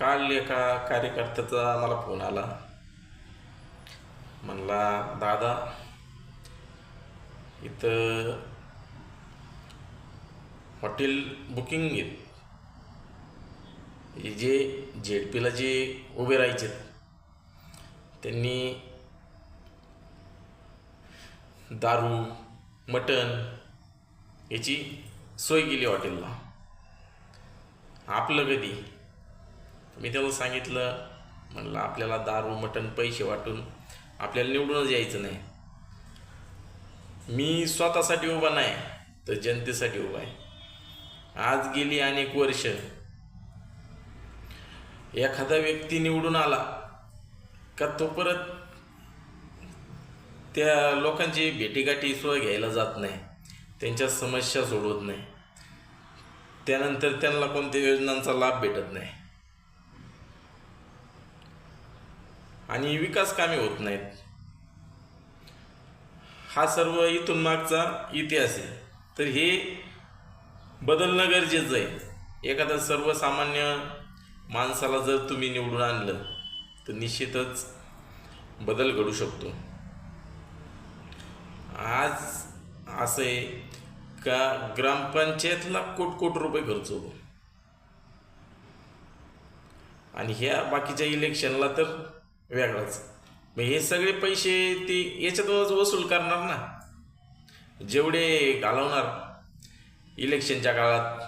काल एका कार्यकर्त्याचा मला फोन आला. म्हणला दादा इथं हॉटेल बुकिंग घेत जे जे झेडपीला जे उभे राहायचे त्यांनी दारू मटण याची सोय केली हॉटेलला. आपलं कधी? मी त्याला सांगितलं म्हणलं आपल्याला दारू मटण पैसे वाटून आपल्याला निवडूनच यायचं नाही. मी स्वतःसाठी उभा नाही तर जनतेसाठी उभा आहे. आज गेली अनेक वर्ष. एखादा व्यक्ती निवडून आला का तो परत त्या लोकांची भेटीगाठी सोय घ्यायला जात नाही त्यांच्या समस्या सोडवत नाही. त्यानंतर त्यांना कोणत्या योजनांचा लाभ भेटत नाही. आणि विकास कामे होत नाहीत. हा सर्व इथून मागचा इतिहास आहे. तर हे बदलणं गरजेचं आहे. एखादा सर्वसामान्य माणसाला जर तुम्ही निवडून आणलं तर निश्चितच बदल घडू शकतो. आज असं आहे का ग्रामपंचायतला कोट कोट रुपये खर्च होतो. आणि ह्या बाकीच्या इलेक्शनला तर वेगळाच. मग हे सगळे पैसे ती याच्यातच वसूल करणार ना. जेवढे घालवणार इलेक्शनच्या काळात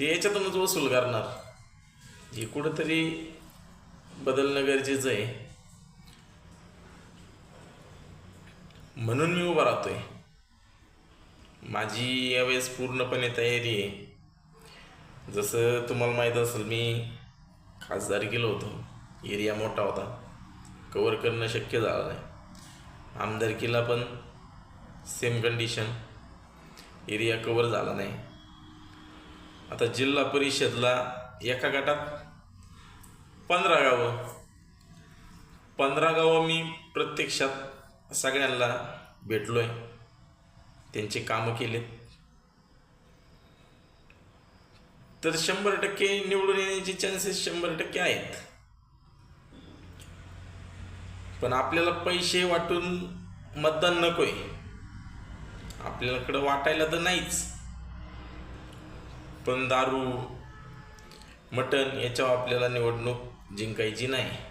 ते याच्यातूनच वसूल करणार. हे कुठंतरी बदलणं गरजेचं आहे. म्हणून मी उभा राहतोय. माझी यावेळेस पूर्णपणे तयारी आहे. जसं तुम्हाला माहीत असेल मी खासदार गेलो होतो. एरिया मोठा होता. कवर करणं शक्य झालं नाही. आमदारकीला पण सेम कंडिशन एरिया कवर झाला नाही. आता जिल्हा परिषदला एका गटात पंधरा गावं. पंधरा गावं मी प्रत्यक्षात सगळ्यांना भेटलो आहे त्यांची कामं केले तर शंभर टक्के निवडून येण्याचे चान्सेस शंभर टक्के आहेत. पण आपल्याला पैसे वाटून मतदान नकोय. आपल्याकडं वाटायला तर नाहीच. पण दारू मटण याच्यावर आपल्याला निवडणूक जिंकायची नाही.